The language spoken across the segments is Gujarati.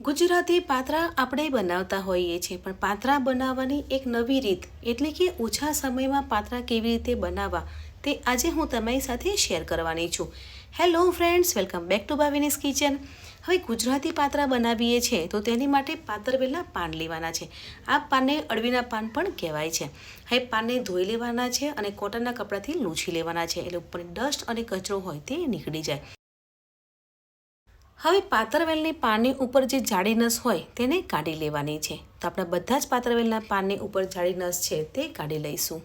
ગુજરાતી પાત્રા આપણે બનાવતા હોઈએ છીએ, પણ પાત્રા બનાવવાની એક નવી રીત એટલે કે ઓછા સમયમાં પાત્રા કેવી રીતે બનાવવા તે આજે હું તમારી સાથે શેર કરવાની છું. Hello friends welcome back to Bhavini's kitchen હવે ગુજરાતી પાત્રા બનાવીએ છીએ તો તેની માટે પાતરવેલા પાન લેવાના છે. આ પાનને અળવીના પાન પણ કહેવાય છે. હવે પાનને ધોઈ લેવાના છે અને કોટનના કપડાથી લૂછી લેવાના છે. એટલે ઉપર ડસ્ટ અને કચરો હોય તે નીકળી જાય. હવે પાતરવેલની પાનની ઉપર જે જાડી નસ હોય તેને કાઢી લેવાની છે. તો આપણે બધા જ પાતરવેલના પાનની ઉપર જાડી નસ છે તે કાઢી લઈશું.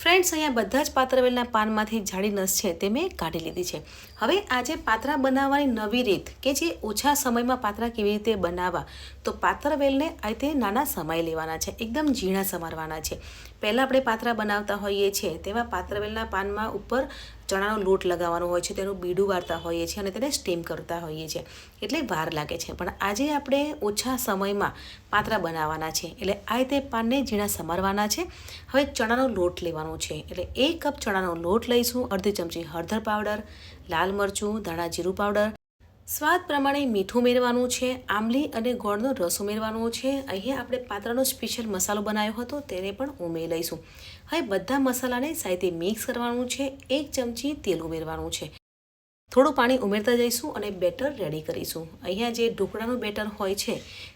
ફ્રેન્ડ્સ, અહીંયા બધા જ પાતરવેલના પાનમાંથી જાડી નસ છે તે મેં કાઢી લીધી છે. હવે આજે પાત્રા બનાવવાની નવી રીત કે જે ઓછા સમયમાં પાત્રા કેવી રીતે બનાવવા, તો પાતરવેલને આ રીતે નાના સમાઈ લેવાના છે, એકદમ ઝીણા સમારવાના છે. પહેલાં આપણે પાત્રા બનાવતા હોઈએ છીએ તેવા પાતરવેલના પાનમાં ઉપર ચણાનો લોટ લગાવવાનો હોય છે, તેનું બીડું વાળતા હોઈએ છીએ અને તેને સ્ટીમ કરતા હોઈએ છીએ. એટલે વાર લાગે છે. પણ આજે આપણે ઓછા સમયમાં પાત્રા બનાવવાના છે. એટલે આ રીતે પાનને ઝીણા સમારવાના છે. હવે ચણાનો લોટ લેવાનો છે. એટલે એક કપ ચણાનો લોટ લઈશું. અડધી ચમચી હળદર પાવડર, લાલ મરચું, ધાણા જીરું પાવડર સ્વાદ પ્રમાણે મીઠું ઉમેરવાનું છે, આંબલી અને ગોળનો રસ ઉમેરવાનો છે. અહીંયા આપણે પાત્રનો સ્પેશિયલ મસાલો બનાવ્યો હતો, તેને પણ ઉમેરી લઈશું હવે બધા મસાલાને સાઈડે મિક્સ કરવાનું છે. એક ચમચી તેલ ઉમેરવાનું છે. થોડું પાણી ઉમેરતા જઈશું અને બેટર રેડી કરીશું. અહીંયા જે ઢોકળાનું બેટર હોય છે,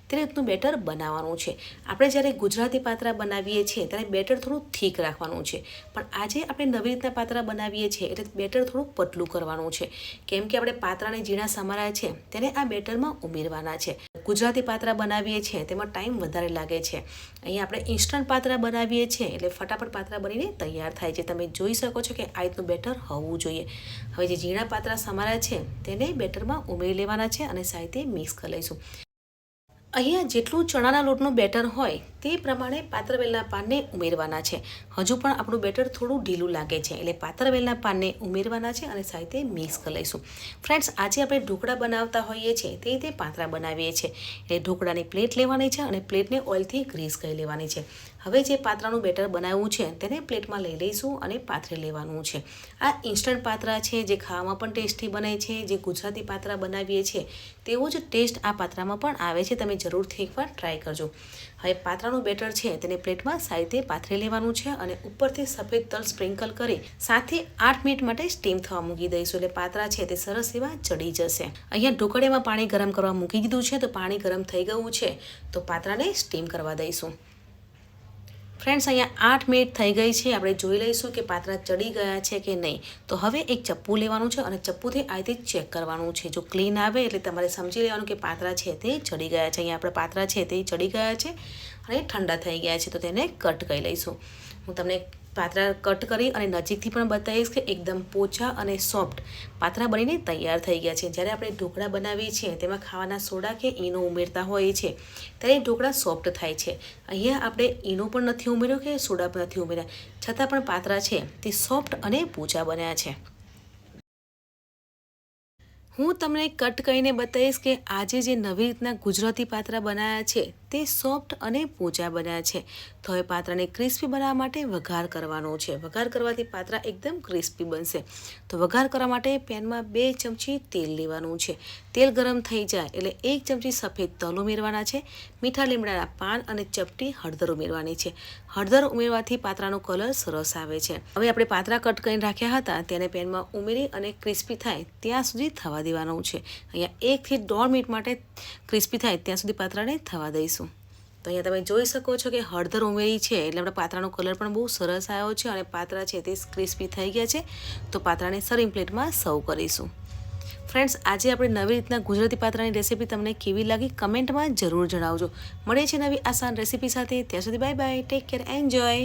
તે રીતનું બેટર બનાવવાનું છે. આપણે જ્યારે ગુજરાતી પાત્રા બનાવીએ છીએ, ત્યારે બેટર થોડું થીક રાખવાનું છે. પણ આજે આપણે નવી રીતના પાત્રા બનાવીએ છીએ, એટલે બેટર થોડું પતલું કરવાનું છે. કેમ કે આપણે પાત્રાને ઝીણા સમાર્યા છે, તેને આ બેટરમાં ઉમેરવાના છે. ગુજરાતી પાત્રા બનાવીએ છીએ, તેમાં ટાઈમ વધારે લાગે છે. અહીંયા આપણે ઇન્સ્ટન્ટ પાત્રા બનાવીએ છીએ, એટલે ફટાફટ પાત્રા બનીને તૈયાર થાય છે. તમે જોઈ શકો છો કે આ રીતનું બેટર હોવું જોઈએ. હવે જે ઝીણા પાત્રા સમારા છે, તેને બેટરમાં ઉમેરી લેવાના છે અને સાથે મિક્સ કરી લઈશું. અહીંયા જેટલું ચણાના લોટનું બેટર હોય તે પ્રમાણે પાત્રવેલના પાનને ઉમેરવાના છે. હજુ પણ આપણું બેટર થોડું ઢીલું લાગે છે, એટલે પાત્રવેલના પાનને ઉમેરવાના છે અને સાથે મિક્સ કરી લઈશું. ફ્રેન્ડ્સ, આજે આપણે ઢોકળા બનાવતા હોઈએ છીએ, તે રીતે પાત્રા બનાવીએ છીએ. એટલે ઢોકળાની પ્લેટ લેવાની છે અને પ્લેટને ઓઇલથી ગ્રીસ કરી લેવાની છે. હવે જે પાત્રાનું બેટર બનાવ્યું છે તેને પ્લેટમાં લઈ લઈશું અને પાથરે લેવાનું છે. આ ઇન્સ્ટન્ટ પાત્રા છે, જે ખાવામાં પણ ટેસ્ટી બને છે, જે ગુજરાતી પાત્રા બનાવીએ છીએ, તેવો જ ટેસ્ટ આ પાત્રામાં પણ આવે છે. તમે જરૂરથી એકવાર ટ્રાય કરજો. હવે પાત્રાનું બેટર છે તેને પ્લેટમાં સાઈતે પાથરી લેવાનું છે અને ઉપરથી સફેદ તલ સ્પ્રિંકલ કરી સાથે આઠ મિનિટ માટે સ્ટીમ થવા મૂકી દઈશું. એટલે પાત્રા છે તે સરસ એવા ચડી જશે. અહીંયા ઢોકળીમાં પાણી ગરમ કરવા મૂકી દીધું છે, તો પાણી ગરમ થઈ ગયું છે, તો પાત્રાને સ્ટીમ કરવા દઈશું. ફ્રેન્ડ્સ અહીંયા આઠ મિનિટ થઈ ગઈ છે. આપણે જોઈ લઈશું કે પાત્રા ચડી ગયા છે કે નહીં. તો હવે એક ચપ્પુ લેવાનું છે અને ચપ્પુથી આ રીતે ચેક કરવાનું છે. જો ક્લીન આવે એટલે તમારે સમજી લેવાનું કે પાત્રા છે તે ચડી ગયા છે. અહીંયા આપણે પાત્રા છે તે ચડી ગયા છે અને ઠંડા થઈ ગયા છે. તો તેને કટ કરી લઈશું. હું તમને પાત્રા કટ કરી અને નજીકથી પણ બતાવીશ કે એકદમ પોચા અને સોફ્ટ પાત્રા બનીને તૈયાર થઈ ગયા છે. જ્યારે આપણે ઢોકળા બનાવીએ છીએ, તેમાં ખાવાના સોડા કે ઈનો ઉમેરતા હોઈએ છીએ, ત્યારે ઢોકળા સોફ્ટ થાય છે. અહીંયા આપણે ઈનો પણ નથી ઉમેર્યો કે સોડા પણ નથી ઉમેર્યા. છતાં પણ પાત્રા છે, તે સોફ્ટ અને પોચા બન્યા છે. હું તમને કટ કરીને બતાવીશ કે આજે જે નવી રીતના ગુજરાતી પાત્રા બનાવ્યા છે, તે સોફ્ટ અને પોચા બન્યા છે. તો હવે પાત્રાને ક્રિસ્પી બનાવવા માટે વઘાર કરવાનો છે. વઘાર કરવાથી પાત્રા એકદમ ક્રિસ્પી બનશે. તો વઘાર કરવા માટે પેનમાં બે ચમચી તેલ લેવાનું છે. તેલ ગરમ થઈ જાય એટલે એક ચમચી સફેદ તલ ઉમેરવાના છે, મીઠા લીમડાના પાન અને ચપટી હળદર ઉમેરવાની છે. હળદર ઉમેરવાથી પાત્રાનો કલર સરસ આવે છે. હવે આપણે પાત્રા કટ કરીને રાખ્યા હતા, તેને પેનમાં ઉમેરી અને ક્રિસ્પી થાય ત્યાં સુધી થવા દેવાનું છે. અહીંયા એકથી દોઢ મિનિટ માટે ક્રિસ્પી થાય ત્યાં સુધી પાત્રાને થવા દઈશું. તો અહીંયા તમે જોઈ શકો છો કે હળદર ઉમેરી છે, એટલે આપણા પાત્રાનો કલર પણ બહુ સરસ આવ્યો છે અને પાત્રા છે તે ક્રિસ્પી થઈ ગયા છે. તો પાત્રાને સર્વિંગ પ્લેટમાં સર્વ કરીશું. ફ્રેન્ડ્સ આજે આપણે નવી રીતના ગુજરાતી પાત્રાની રેસીપી તમને કેવી લાગી કમેન્ટમાં જરૂર જણાવજો. મળે છે નવી આસાન રેસીપી સાથે. ત્યાં સુધી bye bye take care enjoy